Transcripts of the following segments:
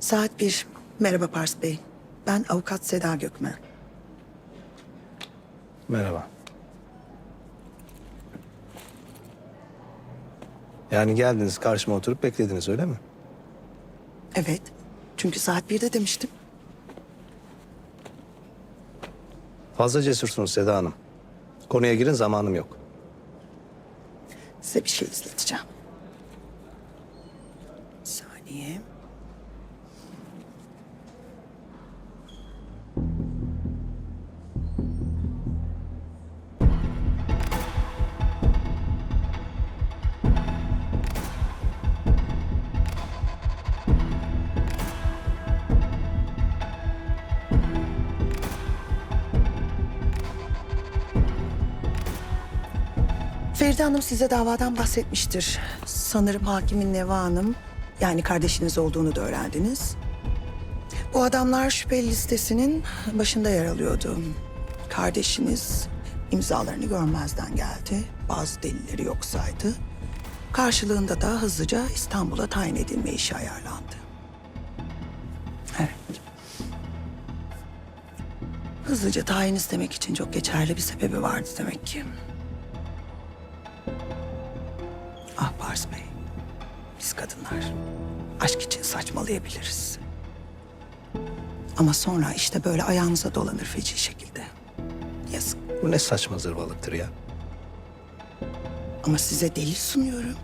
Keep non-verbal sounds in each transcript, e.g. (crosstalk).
Saat bir. Merhaba Pars Bey. Ben avukat Seda Gökmen. Merhaba. Yani geldiniz karşıma oturup beklediniz öyle mi? Evet. Çünkü saat birde demiştim. Fazla cesursunuz Seda Hanım. Konuya girin zamanım yok. Size bir şey izleteceğim. Bir saniye. Feride Hanım size davadan bahsetmiştir. Sanırım hakimin Neva Hanım, yani kardeşiniz olduğunu da öğrendiniz. Bu adamlar şüpheli listesinin başında yer alıyordu. Kardeşiniz imzalarını görmezden geldi. Bazı delilleri yok saydı. Karşılığında da hızlıca İstanbul'a tayin edilme işi ayarlandı. Evet. Hızlıca tayin istemek için çok geçerli bir sebebi vardı demek ki. Pars Bey. Biz kadınlar aşk için saçmalayabiliriz. Ama sonra işte böyle ayağınıza dolanır feci şekilde. Yazık. Bu ne saçma zırvalıktır ya. Ama size delil sunuyorum.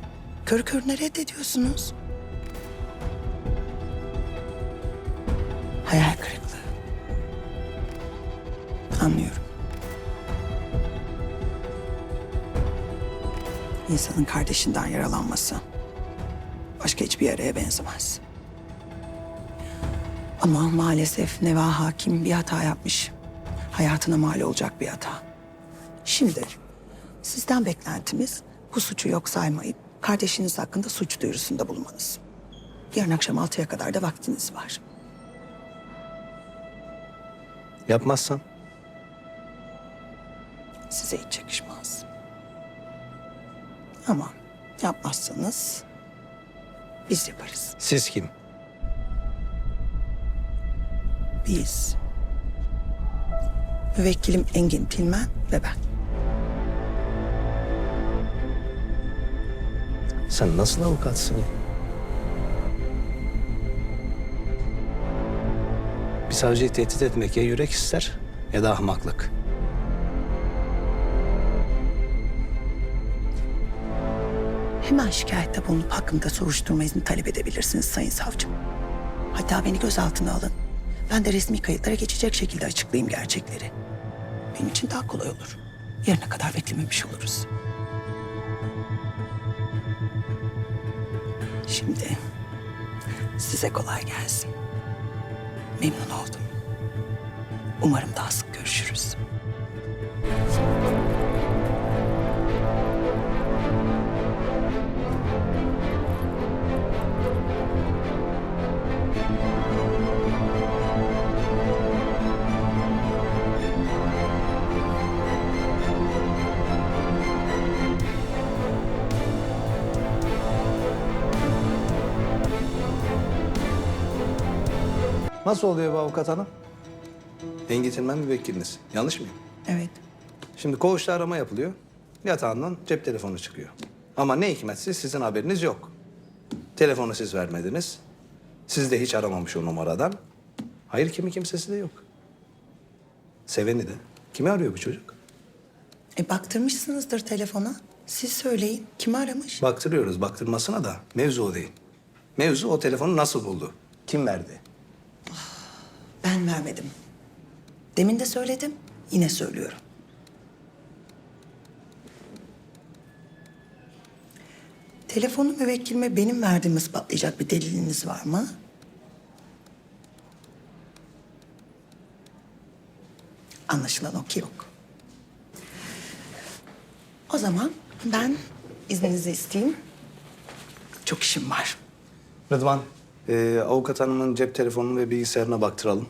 Kör körüne reddediyorsunuz. Hayal kırıklığı. Anlıyorum. İnsanın kardeşinden yaralanması başka hiçbir yaraya benzemez. Ama maalesef Neva Hakim bir hata yapmış. Hayatına mal olacak bir hata. Şimdi sizden beklentimiz bu suçu yok saymayıp kardeşiniz hakkında suç duyurusunda bulunmanız. Yarın akşam altıya kadar da vaktiniz var. Yapmazsan Size hiç yakışmaz. Ama yapmazsanız biz yaparız. siz kim? Biz. Müvekkilim Engin Tilmen ve ben. Sen nasıl avukatsın ya? Bir savcıyı tehdit etmek ya yürek ister ya da ahmaklık. Hemen şikayette bulunup hakkında soruşturma izni talep edebilirsiniz Sayın Savcım. Hatta beni gözaltına alın. Ben de resmi kayıtlara geçecek şekilde açıklayayım gerçekleri. Benim için daha kolay olur. Yarına kadar beklememiş oluruz. Şimdi size kolay gelsin. Memnun oldum. Umarım daha sık görüşürüz. Nasıl oluyor bu avukat hanım? Engin Tilmen müvekkiliniz. Yanlış mıyım? Evet. Şimdi koğuşta arama yapılıyor. Yatağından cep telefonu çıkıyor. Ama ne hikmetse sizin haberiniz yok. Telefonu siz vermediniz. Siz de hiç aramamış o numaradan. Hayır kimi kimsesi de yok. Seveni de. Kimi arıyor bu çocuk? E baktırmışsınızdır telefona. Siz söyleyin. Kim aramış? Baktırıyoruz baktırmasına da mevzu o değil. Mevzu o telefonu nasıl buldu? Kim verdi? Ben vermedim. Demin de söyledim. Yine söylüyorum. Telefonu müvekkilime benim verdiğimi ispatlayacak bir deliliniz var mı? Anlaşılan o ki yok. O zaman ben izninizi isteyeyim. Çok işim var. Rıdvan, e, avukat hanımın cep telefonunu ve bilgisayarına baktıralım.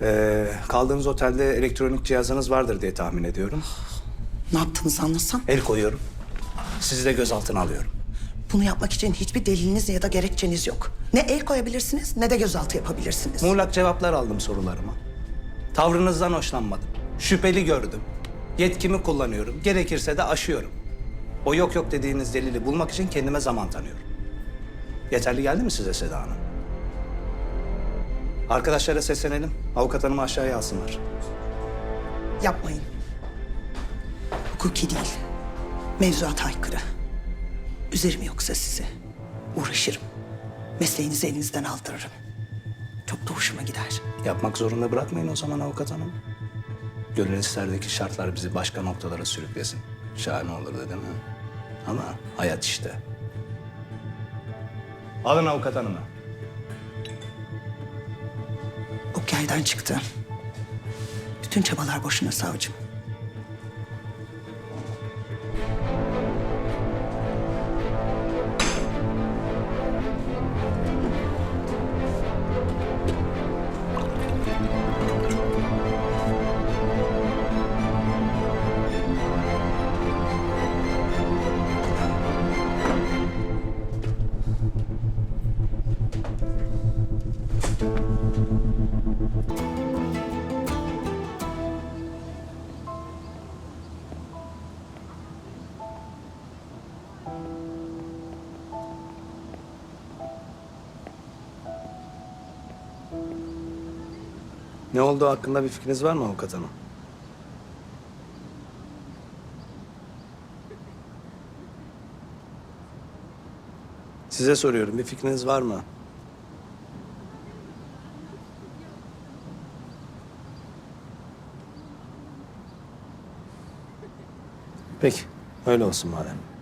E, kaldığınız otelde elektronik cihazınız vardır diye tahmin ediyorum. Ne yaptığınızı anlatsam. El koyuyorum. Sizi de gözaltına alıyorum. Bunu yapmak için hiçbir deliliniz ya da gerekçeniz yok. Ne el koyabilirsiniz ne de gözaltı yapabilirsiniz. Muğlak cevaplar aldım sorularıma. Tavrınızdan hoşlanmadım. Şüpheli gördüm. Yetkimi kullanıyorum. Gerekirse de aşıyorum. O yok yok dediğiniz delili bulmak için kendime zaman tanıyorum. Yeterli geldi mi size Seda Hanım? Arkadaşlara seslenelim. Avukat hanımı aşağıya alsınlar. Yapmayın. Hukuki değil. Mevzuat aykırı. Üzerim yoksa sizi. Uğraşırım. Mesleğinizi elinizden aldırırım. Çok da hoşuma gider. Yapmak zorunda bırakmayın o zaman avukat hanım. Gönül isterdeki şartlar bizi başka noktalara sürüklesin. Şahane olurdu değil mi? Ama hayat işte. Alın avukat hanımı. Ok yaydan çıktı. Bütün çabalar boşuna savcım. Ne olduğu hakkında bir fikriniz var mı avukat hanım? Size soruyorum, bir fikriniz var mı? Peki, öyle olsun madem.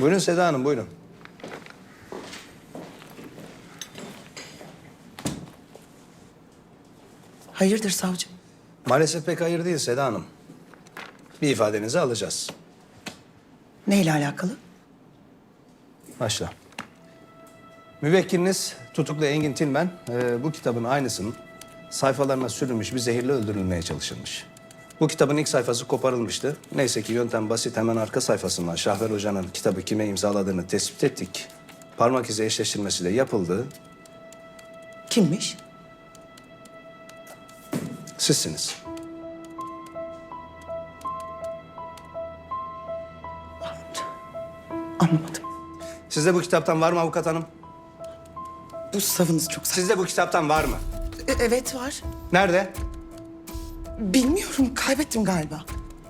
Buyurun Seda Hanım, buyurun. Hayırdır savcım? Maalesef pek hayır değil Seda Hanım. Bir ifadenizi alacağız. Neyle alakalı? Başla. Müvekkiliniz tutuklu Engin Tilmen e, bu kitabın aynısının sayfalarına sürülmüş bir zehirle öldürülmeye çalışılmış. Bu kitabın ilk sayfası koparılmıştı. Neyse ki yöntem basit hemen arka sayfasından Şahver Hoca'nın kitabı kime imzaladığını tespit ettik. Parmak izi eşleştirmesi de yapıldı. Kimmiş? Sizsiniz. Anlamadım. Sizde bu kitaptan var mı avukat hanım? Bu savınız çok saçma. Sizde bu kitaptan var mı? E- evet var. Nerede? Bilmiyorum kaybettim galiba.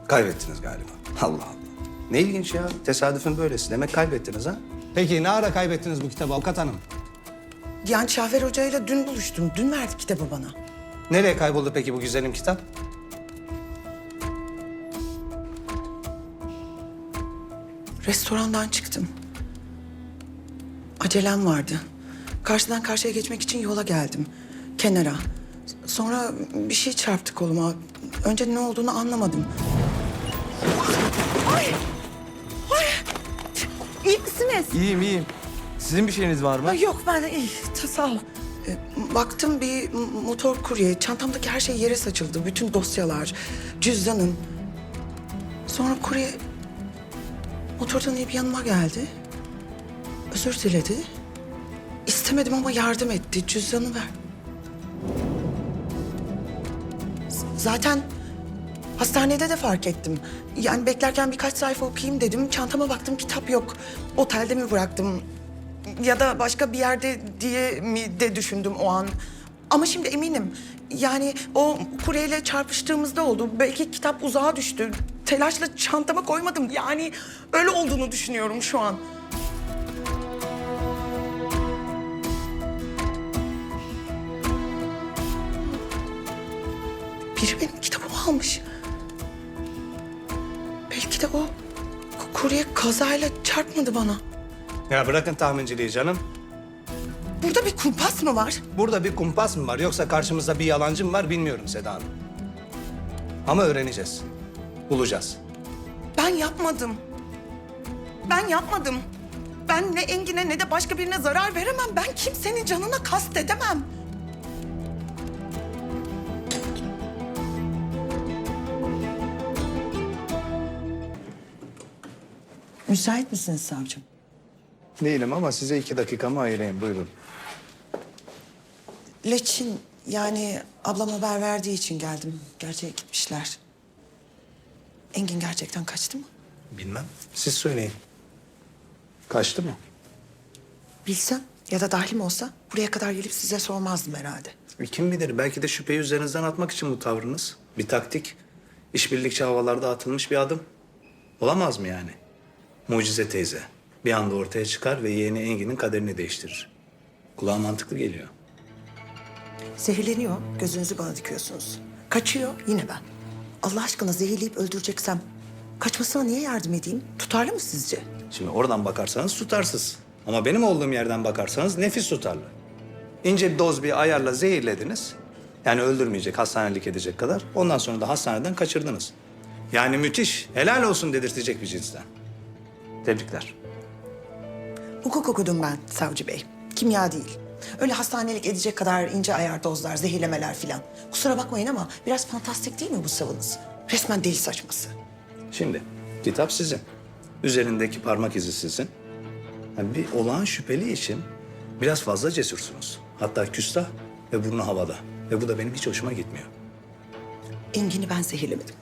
Kaybettiniz galiba. Allah Allah. Ne ilginç ya. Tesadüfün böylesi. Demek kaybettiniz ha? Peki ne ara kaybettiniz bu kitabı avukat hanım? Yani Şafer Hoca ile dün buluştum. Dün verdi kitabı bana. Nereye kayboldu peki bu güzelim kitap? Restorandan çıktım. Acelem vardı. Karşıdan karşıya geçmek için yola geldim. Kenara. Sonra bir şey çarptı koluma. Önce ne olduğunu anlamadım. Ay! Ay! İyi misiniz? İyiyim iyiyim. Sizin bir şeyiniz var mı? Ay yok ben iyi. ta- Sağ ol. E, Baktım bir m- motor kurye. Çantamdaki her şey yere saçıldı. Bütün dosyalar, cüzdanım. Sonra kurye motordan inip yanıma geldi. Özür diledi. İstemedim ama yardım etti. Cüzdanı ver. Zaten hastanede de fark ettim. Yani beklerken birkaç sayfa okuyayım dedim. Çantama baktım kitap yok. Otelde mi bıraktım? Ya da başka bir yerde diye mi de düşündüm o an. Ama şimdi eminim. Yani o kuryeyle çarpıştığımızda oldu. Belki kitap uzağa düştü. Telaşla çantama koymadım. Yani öyle olduğunu düşünüyorum şu an. Biri benim kitabımı almış. Belki de o ku- kurye kazayla çarpmadı bana. Ya bırakın tahminciliği canım. Burada bir kumpas mı var? Burada bir kumpas mı var yoksa karşımızda bir yalancı mı var bilmiyorum Seda Hanım. Ama öğreneceğiz. Bulacağız. Ben yapmadım. Ben yapmadım. Ben ne Engin'e ne de başka birine zarar veremem. Ben kimsenin canına kast edemem. Müsait misiniz savcım? Değilim ama size iki dakikamı ayırayım. Buyurun. Leçin yani ablam haber verdiği için geldim. Gerçeğe gitmişler. Engin gerçekten kaçtı mı? Bilmem. Siz söyleyin. Kaçtı mı? Bilsem ya da dahlim olsa buraya kadar gelip size sormazdım herhalde. E, Kim bilir belki de şüpheyi üzerinizden atmak için bu tavrınız. Bir taktik. İşbirlikçi havalarda atılmış bir adım. Olamaz mı yani? Mucize teyze. Bir anda ortaya çıkar ve yeğeni Engin'in kaderini değiştirir. Kulağa mantıklı geliyor. Zehirleniyor, gözünüzü bana dikiyorsunuz. Kaçıyor, yine ben. Allah aşkına zehirleyip öldüreceksem kaçmasına niye yardım edeyim? Tutarlı mı sizce? Şimdi oradan bakarsanız tutarsız. Ama benim olduğum yerden bakarsanız nefis tutarlı. İnce bir doz bir ayarla zehirlediniz. Yani öldürmeyecek, hastanelik edecek kadar. Ondan sonra da hastaneden kaçırdınız. Yani müthiş, helal olsun dedirtecek bir cinsten. Tebrikler. Hukuk okudum ben savcı bey. Kimya değil. Öyle hastanelik edecek kadar ince ayar dozlar, zehirlemeler filan. Kusura bakmayın ama biraz fantastik değil mi bu savınız? Resmen deli saçması. Şimdi kitap sizin. Üzerindeki parmak izi sizin. Yani bir olağan şüpheli için biraz fazla cesursunuz. Hatta küstah ve burnu havada. Ve bu da benim hiç hoşuma gitmiyor. Engin'i ben zehirlemedim.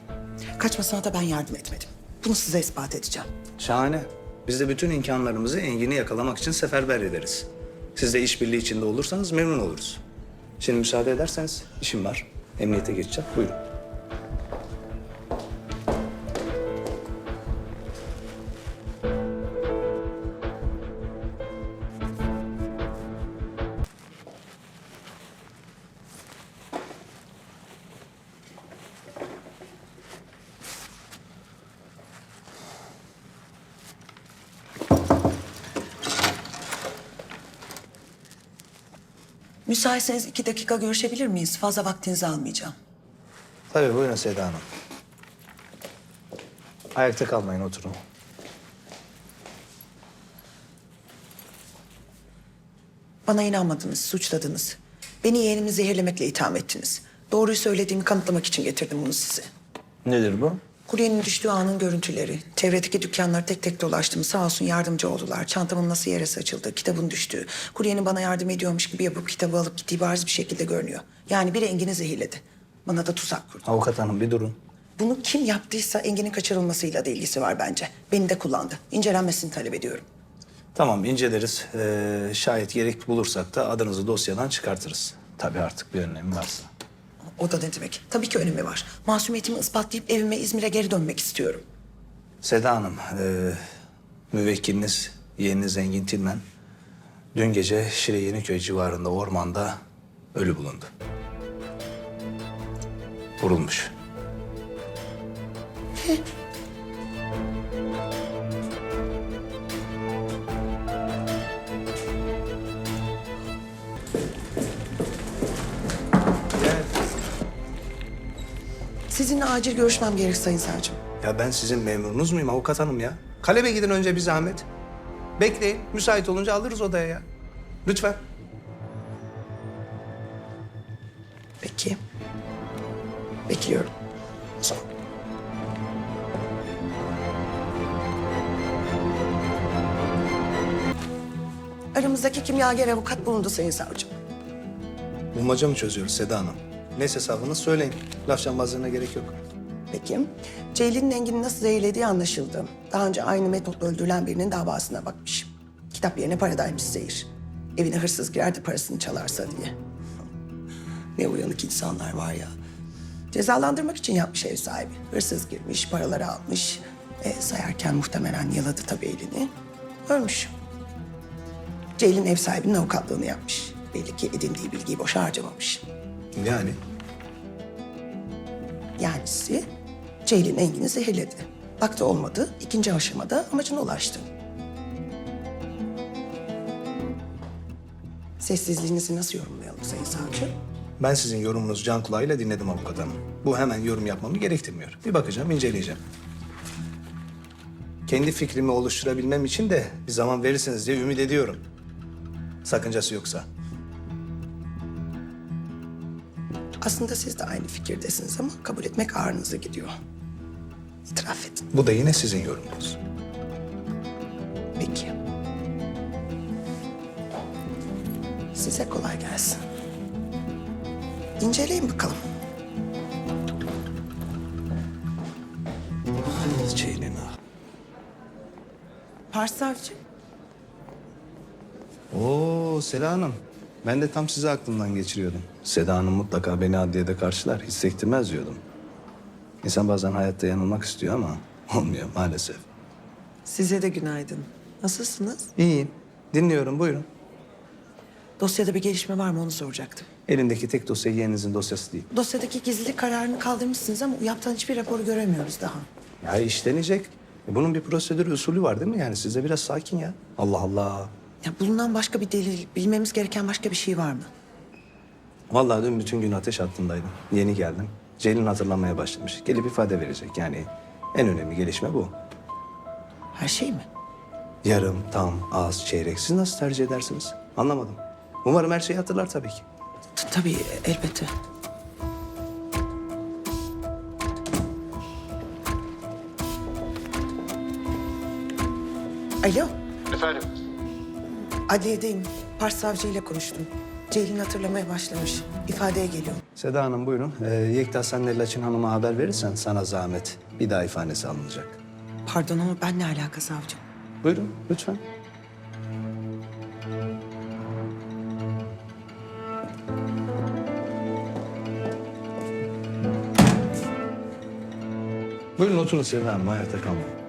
Kaçmasına da ben yardım etmedim. Bunu size ispat edeceğim. Şahane. Biz de bütün imkanlarımızı Engin'i yakalamak için seferber ederiz. Siz de işbirliği içinde olursanız memnun oluruz. Şimdi müsaade ederseniz işim var. Emniyete geçeceğim. Buyurun. Müsaitseniz iki dakika görüşebilir miyiz? Fazla vaktinizi almayacağım. Tabii buyurun Seda Hanım. Ayakta kalmayın oturun. Bana inanmadınız, suçladınız. Beni yeğenimi zehirlemekle itham ettiniz. Doğruyu söylediğimi kanıtlamak için getirdim bunu size. Nedir bu? Kuryenin düştüğü anın görüntüleri. Çevredeki dükkanları tek tek dolaştım. Sağ olsun yardımcı oldular. Çantamın nasıl yere saçıldı, kitabın düştüğü. Kuryenin bana yardım ediyormuş gibi yapıp kitabı alıp gittiği bariz bir şekilde görünüyor. Yani biri Engin'i zehirledi. Bana da tuzak kurdu. Avukat hanım bir durun. Bunu kim yaptıysa Engin'in kaçırılmasıyla da ilgisi var bence. Beni de kullandı. İncelenmesini talep ediyorum. Tamam inceleriz. Ee, şayet gerek bulursak da adınızı dosyadan çıkartırız. Tabii artık bir önlemi varsa. O da ne demek? Tabii ki önemi var. Masumiyetimi ispatlayıp evime İzmir'e geri dönmek istiyorum. Seda Hanım, e, müvekkiliniz yeğeniniz Engin Tilmen dün gece Şire Yeniköy civarında ormanda ölü bulundu. Vurulmuş. Sizinle acil görüşmem gerek Sayın Savcım. Ya ben sizin memurunuz muyum avukat hanım ya? Kalebe gidin önce bir zahmet. Bekleyin, müsait olunca alırız odaya ya. Lütfen. Peki. Bekliyorum. Son. Aramızdaki kimyager avukat bulundu Sayın Savcım. Bulmaca mı çözüyoruz Seda Hanım? Neyse hesabınız söyleyin. Laf cambazlığına gerek yok. Peki. Ceylin'in Engin'i nasıl zehirlediği anlaşıldı. Daha önce aynı metotla öldürülen birinin davasına bakmış. Kitap yerine paradaymış zehir. Evine hırsız girer de parasını çalarsa diye. (laughs) ne uyanık insanlar var ya. Cezalandırmak için yapmış ev sahibi. Hırsız girmiş, paraları almış. E, sayarken muhtemelen yaladı tabii elini. Ölmüş. Ceylin ev sahibinin avukatlığını yapmış. Belli ki edindiği bilgiyi boşa harcamamış. Yani Yanisi Ceylin Engin'i zehirledi. Baktı olmadı. ikinci aşamada amacına ulaştı. Sessizliğinizi nasıl yorumlayalım Sayın Savcı? Ben sizin yorumunuzu can kulağıyla dinledim avukat hanım. Bu hemen yorum yapmamı gerektirmiyor. Bir bakacağım, inceleyeceğim. Kendi fikrimi oluşturabilmem için de bir zaman verirsiniz diye ümit ediyorum. Sakıncası yoksa. Aslında siz de aynı fikirdesiniz ama kabul etmek ağrınıza gidiyor. İtiraf edin. Bu da yine sizin yorumunuz. Peki. Size kolay gelsin. İnceleyin bakalım. Ceylin ah. Parsavcı. Oo Seda Hanım. Ben de tam sizi aklımdan geçiriyordum. Seda Hanım mutlaka beni adliyede karşılar, hissettirmez diyordum. İnsan bazen hayatta yanılmak istiyor ama olmuyor maalesef. Size de günaydın. Nasılsınız? İyiyim. Dinliyorum buyurun. Dosyada bir gelişme var mı onu soracaktım. Elindeki tek dosya yeğeninizin dosyası değil. Dosyadaki gizlilik kararını kaldırmışsınız ama UYAP'tan hiçbir raporu göremiyoruz daha. Ya işlenecek. E, Bunun bir prosedür usulü var değil mi? Yani siz de biraz sakin ya. Allah Allah. Ya bulunan başka bir delil, bilmemiz gereken başka bir şey var mı? Vallahi dün bütün gün ateş hattındaydım. Yeni geldim. Ceylin hatırlamaya başlamış. Gelip ifade verecek. Yani en önemli gelişme bu. Her şey mi? Yarım, tam, az, çeyrek. Siz nasıl tercih edersiniz? Anlamadım. Umarım her şeyi hatırlar tabii ki. T- Tabii elbette. Alo, Efendim? Adliyedeyim. Pars savcı ile konuştum. Ceylin hatırlamaya başlamış. İfadeye geliyor. Seda Hanım buyurun. Ee, Yekta sen Laçin Hanım'a haber verirsen sana zahmet. Bir daha ifadesi alınacak. Pardon ama ben ne alaka savcım? Buyurun lütfen. Buyurun oturun Seda Hanım. Ayakta kalmayın.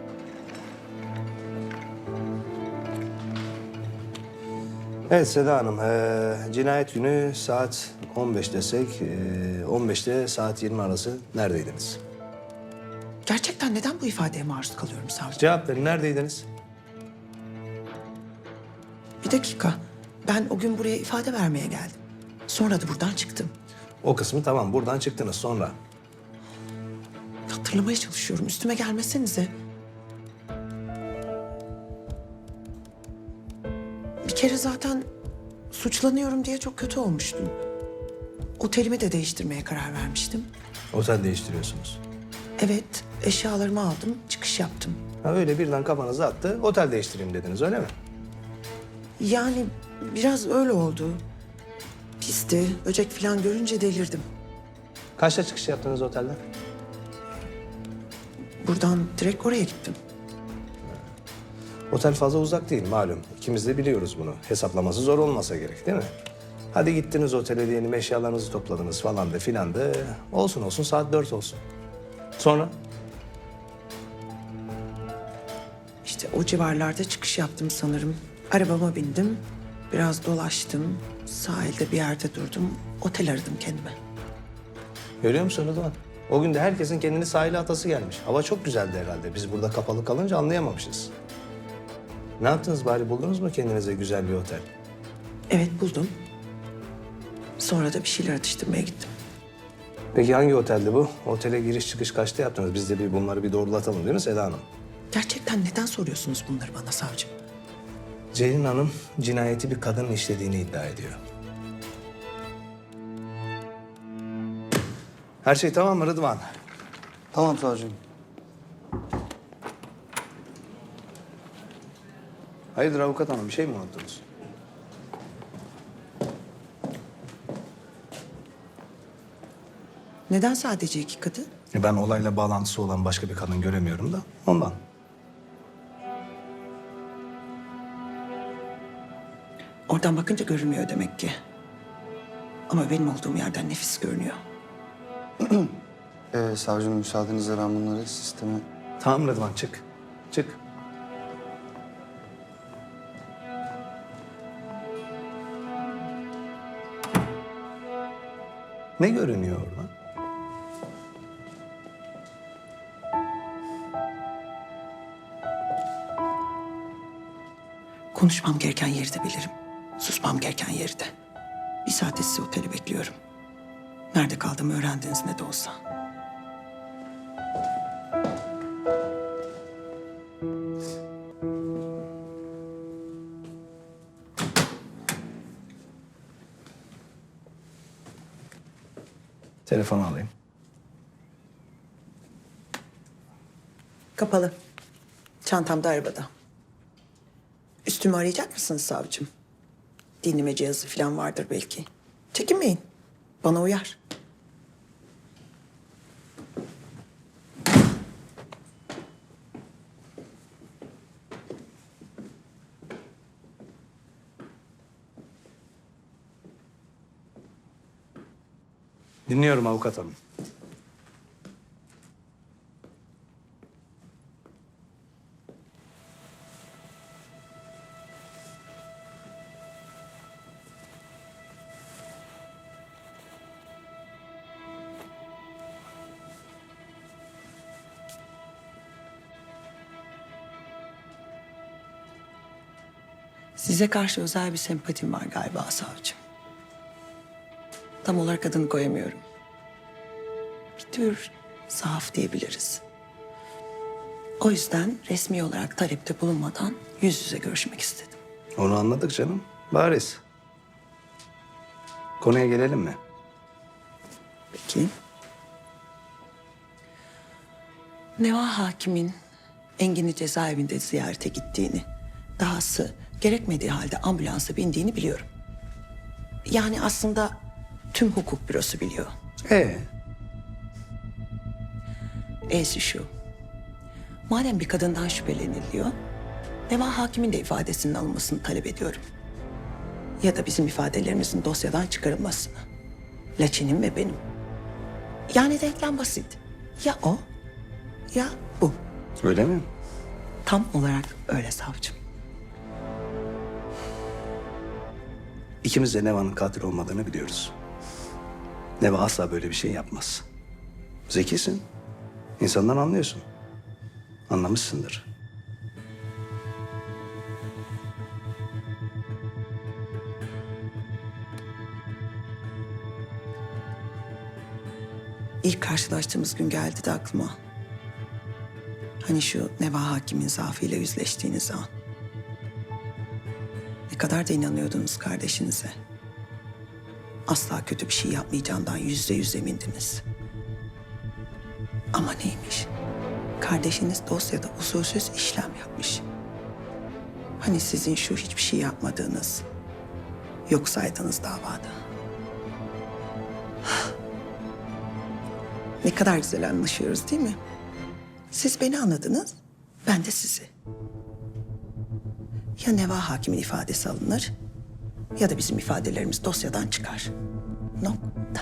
Evet Seda Hanım, eee, cinayet günü saat 15 desek, eee, 15'te saat 20 arası neredeydiniz? Gerçekten neden bu ifadeye maruz kalıyorum savcı? Cevap verin, neredeydiniz? Bir dakika. Ben o gün buraya ifade vermeye geldim. Sonra da buradan çıktım. O kısmı tamam, buradan çıktınız sonra. Hatırlamaya çalışıyorum. Üstüme gelmesenize. Kere zaten suçlanıyorum diye çok kötü olmuştum. Otelimi de değiştirmeye karar vermiştim. Otel değiştiriyorsunuz. Evet, eşyalarımı aldım, çıkış yaptım. Ha öyle birden kafanıza attı, otel değiştireyim dediniz öyle mi? Yani biraz öyle oldu. Pisti, böcek falan görünce delirdim. Kaçta çıkış yaptınız otelden? Buradan direkt oraya gittim. Otel fazla uzak değil malum. İkimiz de biliyoruz bunu. Hesaplaması zor olmasa gerek değil mi? Hadi gittiniz otele diyelim eşyalarınızı topladınız falan da filan da. Olsun olsun saat dört olsun. Sonra? İşte o civarlarda çıkış yaptım sanırım. Arabama bindim, biraz dolaştım. Sahilde bir yerde durdum, otel aradım kendime. Görüyor musun Rıdvan? O gün de herkesin kendini sahile atası gelmiş. Hava çok güzeldi herhalde. Biz burada kapalı kalınca anlayamamışız. Ne yaptınız bari buldunuz mu kendinize güzel bir otel? Evet buldum. Sonra da bir şeyler atıştırmaya gittim. Peki hangi oteldi bu? Otele giriş çıkış kaçta yaptınız? Biz de bir bunları bir doğrulatalım değil mi Seda Hanım? Gerçekten neden soruyorsunuz bunları bana savcım? Ceylin Hanım cinayeti bir kadının işlediğini iddia ediyor. Her şey tamam mı Rıdvan? Tamam savcım. Hayırdır avukat hanım bir şey mi unuttunuz? Neden sadece iki kadın? E, Ben olayla bağlantısı olan başka bir kadın göremiyorum da ondan. Oradan bakınca görünmüyor demek ki. Ama benim olduğum yerden nefis görünüyor. (clears throat) Ee, savcım müsaadenizle ben bunları sisteme... Tamam Rıdvan çık. Çık. Ne görünüyor orada? Konuşmam gereken yeri de bilirim. Susmam gereken yeri de. Bir saate sizi otele bekliyorum. Nerede kaldığımı öğrendiniz ne de olsa. Telefonu alayım. Kapalı. Çantamda arabada. Üstümü arayacak mısınız savcım? Dinleme cihazı falan vardır belki. Çekinmeyin. Bana uyar. Dinliyorum avukat hanım. Size karşı özel bir sempatim var galiba savcım. Tam olarak adını koyamıyorum. Tür zaaf diyebiliriz. O yüzden resmi olarak talepte bulunmadan yüz yüze görüşmek istedim. Onu anladık canım. Bariz. Konuya gelelim mi? Peki. Neva Hakim'in Engin'i cezaevinde ziyarete gittiğini, dahası gerekmediği halde ambulansa bindiğini biliyorum. Yani aslında tüm hukuk bürosu biliyor. Ee, E'si şu. Madem bir kadından şüpheleniliyor, Neva Hakim'in de ifadesinin alınmasını talep ediyorum. Ya da bizim ifadelerimizin dosyadan çıkarılmasını. Laçin'in ve benim. Yani denklem basit. Ya o, ya bu. öyle mi? Tam olarak öyle savcım. İkimiz de Neva'nın katil olmadığını biliyoruz. Neva asla böyle bir şey yapmaz. Zekisin. İnsandan anlıyorsun. Anlamışsındır. İlk karşılaştığımız gün geldi de aklıma. Hani şu Neva Hakim'in zaafıyla yüzleştiğiniz an. Ne kadar da inanıyordunuz kardeşinize. Asla kötü bir şey yapmayacağından yüzde yüz emindiniz. Ama neymiş? Kardeşiniz dosyada usulsüz işlem yapmış. Hani sizin şu hiçbir şey yapmadığınız, yok saydığınız davada. Ne kadar güzel anlaşıyoruz değil mi? Siz beni anladınız, ben de sizi. Ya Neva Hakim'in ifadesi alınır ya da bizim ifadelerimiz dosyadan çıkar. Nokta.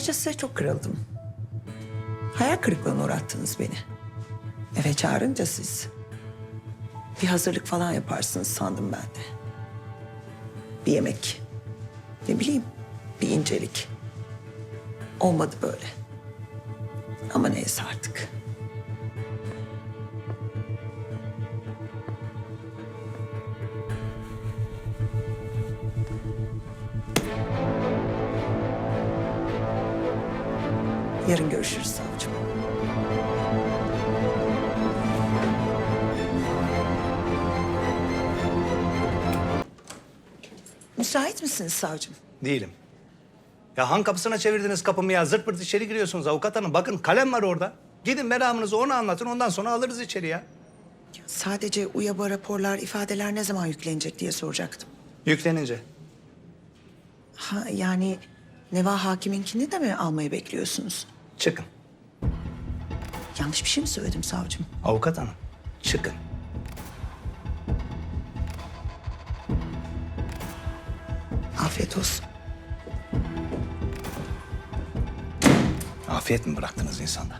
Size çok kırıldım. Hayal kırıklığına uğrattınız beni. Eve çağırınca siz bir hazırlık falan yaparsınız sandım ben de. Bir yemek. Ne bileyim bir incelik. Olmadı böyle. Ama neyse artık. Yarın görüşürüz savcım. Müsait misiniz savcım? Değilim. Ya han kapısına çevirdiniz kapımı ya. Zırt pırt içeri giriyorsunuz avukat hanım. Bakın kalem var orada. Gidin meramınızı ona anlatın. Ondan sonra alırız içeri ya. Sadece UYAB'a raporlar, ifadeler ne zaman yüklenecek diye soracaktım. Yüklenince. Ha yani Neva Hakim'inkini de mi almayı bekliyorsunuz? Çıkın. Yanlış bir şey mi söyledim savcım? Avukat hanım. Çıkın. Afiyet olsun. Afiyet mi bıraktınız insanda?